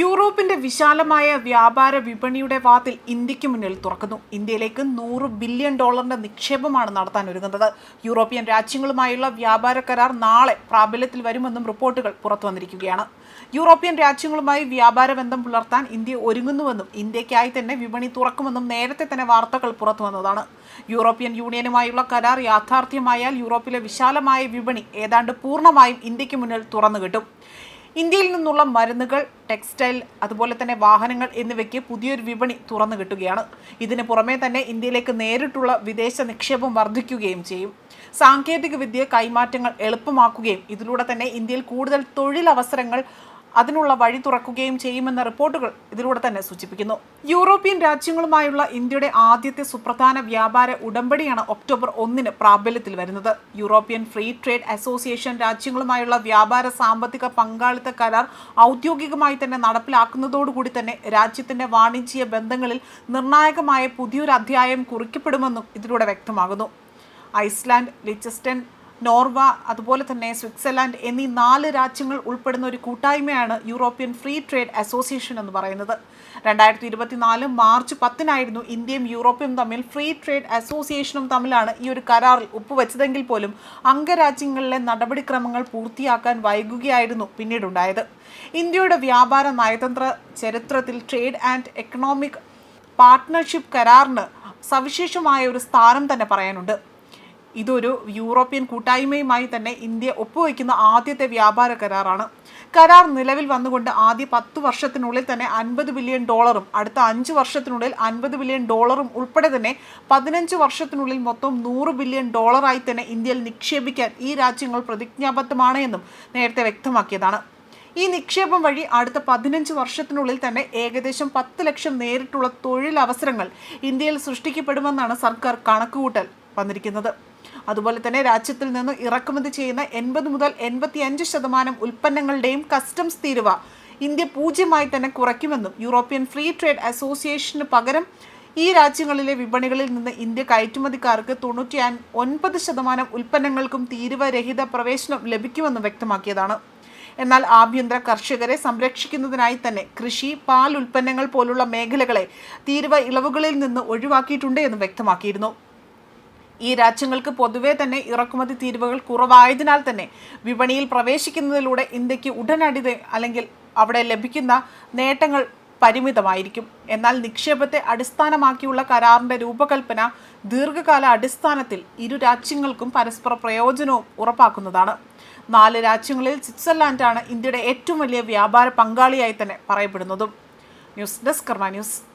യൂറോപ്പിന്റെ വിശാലമായ വ്യാപാര വിപണിയുടെ വാതിൽ ഇന്ത്യയ്ക്ക് മുന്നിൽ തുറക്കുന്നു. ഇന്ത്യയിലേക്ക് നൂറ് ബില്യൺ ഡോളറിന്റെ നിക്ഷേപമാണ് നടത്താൻ ഒരുങ്ങുന്നത്. യൂറോപ്യൻ രാജ്യങ്ങളുമായുള്ള വ്യാപാര കരാർ നാളെ പ്രാബല്യത്തിൽ വരുമെന്നും റിപ്പോർട്ടുകൾ പുറത്തു വന്നിരിക്കുകയാണ്. യൂറോപ്യൻ രാജ്യങ്ങളുമായി വ്യാപാര ബന്ധം പുലർത്താൻ ഇന്ത്യ ഒരുങ്ങുന്നുവെന്നും ഇന്ത്യക്കായി തന്നെ വിപണി തുറക്കുമെന്നും നേരത്തെ തന്നെ വാർത്തകൾ പുറത്തു വന്നതാണ്. യൂറോപ്യൻ യൂണിയനുമായുള്ള കരാർ യാഥാർത്ഥ്യമായാൽ യൂറോപ്പിലെ വിശാലമായ വിപണി ഏതാണ്ട് പൂർണമായും ഇന്ത്യയ്ക്ക് മുന്നിൽ തുറന്നു കിട്ടും ഇന്ത്യയിൽ നിന്നുള്ള മരുന്നുകൾ ടെക്സ്റ്റൈൽ അതുപോലെ തന്നെ വാഹനങ്ങൾ എന്നിവയ്ക്ക് പുതിയൊരു വിപണി തുറന്നു കിട്ടുകയാണ്. ഇതിന് പുറമെ തന്നെ ഇന്ത്യയിലേക്ക് നേരിട്ടുള്ള വിദേശ നിക്ഷേപം വർദ്ധിക്കുകയും ചെയ്യും. സാങ്കേതിക വിദ്യ കൈമാറ്റങ്ങൾ എളുപ്പമാക്കുകയും ഇതിലൂടെ തന്നെ ഇന്ത്യയിൽ കൂടുതൽ തൊഴിലവസരങ്ങൾ അതിനുള്ള വഴി തുറക്കുകയും ചെയ്യുമെന്ന റിപ്പോർട്ടുകൾ ഇതിലൂടെ തന്നെ സൂചിപ്പിക്കുന്നു. യൂറോപ്യൻ രാജ്യങ്ങളുമായുള്ള ഇന്ത്യയുടെ ആദ്യത്തെ സുപ്രധാന വ്യാപാര ഉടമ്പടിയാണ് ഒക്ടോബർ ഒന്നിന് പ്രാബല്യത്തിൽ വരുന്നത്. യൂറോപ്യൻ ഫ്രീ ട്രേഡ് അസോസിയേഷൻ രാജ്യങ്ങളുമായുള്ള വ്യാപാര സാമ്പത്തിക പങ്കാളിത്ത കരാർ ഔദ്യോഗികമായി തന്നെ നടപ്പിലാക്കുന്നതോടുകൂടി തന്നെ രാജ്യത്തിന്റെ വാണിജ്യ ബന്ധങ്ങളിൽ നിർണായകമായ പുതിയൊരു അധ്യായം കുറിക്കപ്പെടുമെന്നും ഇതിലൂടെ വ്യക്തമാകുന്നു. ഐസ്ലാൻഡ് ലിച്ചസ്റ്റൻ നോർവ അതുപോലെ തന്നെ സ്വിറ്റ്സർലാൻഡ് എന്നീ നാല് രാജ്യങ്ങൾ ഉൾപ്പെടുന്ന ഒരു കൂട്ടായ്മയാണ് യൂറോപ്യൻ ഫ്രീ ട്രേഡ് അസോസിയേഷൻ എന്ന് പറയുന്നത്. രണ്ടായിരത്തി ഇരുപത്തിനാല് മാർച്ച് പത്തിനായിരുന്നു ഇന്ത്യയും യൂറോപ്യൻ തമ്മിൽ ഫ്രീ ട്രേഡ് അസോസിയേഷനും തമ്മിലാണ് ഈ ഒരു കരാറിൽ ഒപ്പുവെച്ചതെങ്കിൽ പോലും അംഗരാജ്യങ്ങളിലെ നടപടിക്രമങ്ങൾ പൂർത്തിയാക്കാൻ വൈകുകയായിരുന്നു പിന്നീടുണ്ടായത്. ഇന്ത്യയുടെ വ്യാപാര നയതന്ത്ര ചരിത്രത്തിൽ ട്രേഡ് ആൻഡ് എക്കണോമിക് പാർട്ട്ണർഷിപ്പ് കരാറിന് സവിശേഷമായ ഒരു സ്ഥാനം തന്നെ പറയാനുണ്ട്. ഇതൊരു യൂറോപ്യൻ കൂട്ടായ്മയുമായി തന്നെ ഇന്ത്യ ഒപ്പുവയ്ക്കുന്ന ആദ്യത്തെ വ്യാപാര കരാറാണ്. കരാർ നിലവിൽ വന്നുകൊണ്ട് ആദ്യ പത്ത് വർഷത്തിനുള്ളിൽ തന്നെ അൻപത് ബില്യൺ ഡോളറും അടുത്ത അഞ്ച് വർഷത്തിനുള്ളിൽ അൻപത് ബില്യൺ ഡോളറും ഉൾപ്പെടെ തന്നെ പതിനഞ്ച് വർഷത്തിനുള്ളിൽ മൊത്തം നൂറ് ബില്യൺ ഡോളറായി തന്നെ ഇന്ത്യയിൽ നിക്ഷേപിക്കാൻ ഈ രാജ്യങ്ങൾ പ്രതിജ്ഞാബദ്ധമാണ് എന്നും നേരത്തെ വ്യക്തമാക്കിയതാണ്. ഈ നിക്ഷേപം വഴി അടുത്ത പതിനഞ്ച് വർഷത്തിനുള്ളിൽ തന്നെ ഏകദേശം പത്ത് ലക്ഷം നേരിട്ടുള്ള തൊഴിലവസരങ്ങൾ ഇന്ത്യയിൽ സൃഷ്ടിക്കപ്പെടുമെന്നാണ് സർക്കാർ കണക്കുകൂട്ടൽ വന്നിരിക്കുന്നത്. അതുപോലെ തന്നെ രാജ്യത്തിൽ നിന്ന് ഇറക്കുമതി ചെയ്യുന്ന എൺപത് മുതൽ എൺപത്തി അഞ്ച് ശതമാനം ഉൽപ്പന്നങ്ങളുടെയും കസ്റ്റംസ് തീരുവ ഇന്ത്യ പൂജ്യമായി തന്നെ കുറയ്ക്കുമെന്നും യൂറോപ്യൻ ഫ്രീ ട്രേഡ് അസോസിയേഷന് പകരം ഈ രാജ്യങ്ങളിലെ വിപണികളിൽ നിന്ന് ഇന്ത്യ കയറ്റുമതിക്കാർക്ക് തൊണ്ണൂറ്റി ഒൻപത് ശതമാനം ഉൽപ്പന്നങ്ങൾക്കും തീരുവരഹിത പ്രവേശനം ലഭിക്കുമെന്നും വ്യക്തമാക്കിയതാണ്. എന്നാൽ ആഭ്യന്തര കർഷകരെ സംരക്ഷിക്കുന്നതിനായി തന്നെ കൃഷി പാൽ ഉൽപ്പന്നങ്ങൾ പോലുള്ള മേഖലകളെ തീരുവ ഇളവുകളിൽ നിന്ന് ഒഴിവാക്കിയിട്ടുണ്ട് എന്നും വ്യക്തമാക്കിയിരുന്നു. ഈ രാജ്യങ്ങൾക്ക് പൊതുവെ തന്നെ ഇറക്കുമതി തീരുവകൾ കുറവായതിനാൽ തന്നെ വിപണിയിൽ പ്രവേശിക്കുന്നതിലൂടെ ഇന്ത്യയ്ക്ക് ഉടനടി അല്ലെങ്കിൽ അവിടെ ലഭിക്കുന്ന നേട്ടങ്ങൾ പരിമിതമായിരിക്കും. എന്നാൽ നിക്ഷേപത്തെ അടിസ്ഥാനമാക്കിയുള്ള കരാറിന്റെ രൂപകൽപ്പന ദീർഘകാല അടിസ്ഥാനത്തിൽ ഇരു രാജ്യങ്ങൾക്കും പരസ്പര പ്രയോജനവും ഉറപ്പാക്കുന്നതാണ്. നാല് രാജ്യങ്ങളിൽ സ്വിറ്റ്സർലാൻഡാണ് ഇന്ത്യയുടെ ഏറ്റവും വലിയ വ്യാപാര പങ്കാളിയായി തന്നെ പറയപ്പെടുന്നതും. News desk Karma news.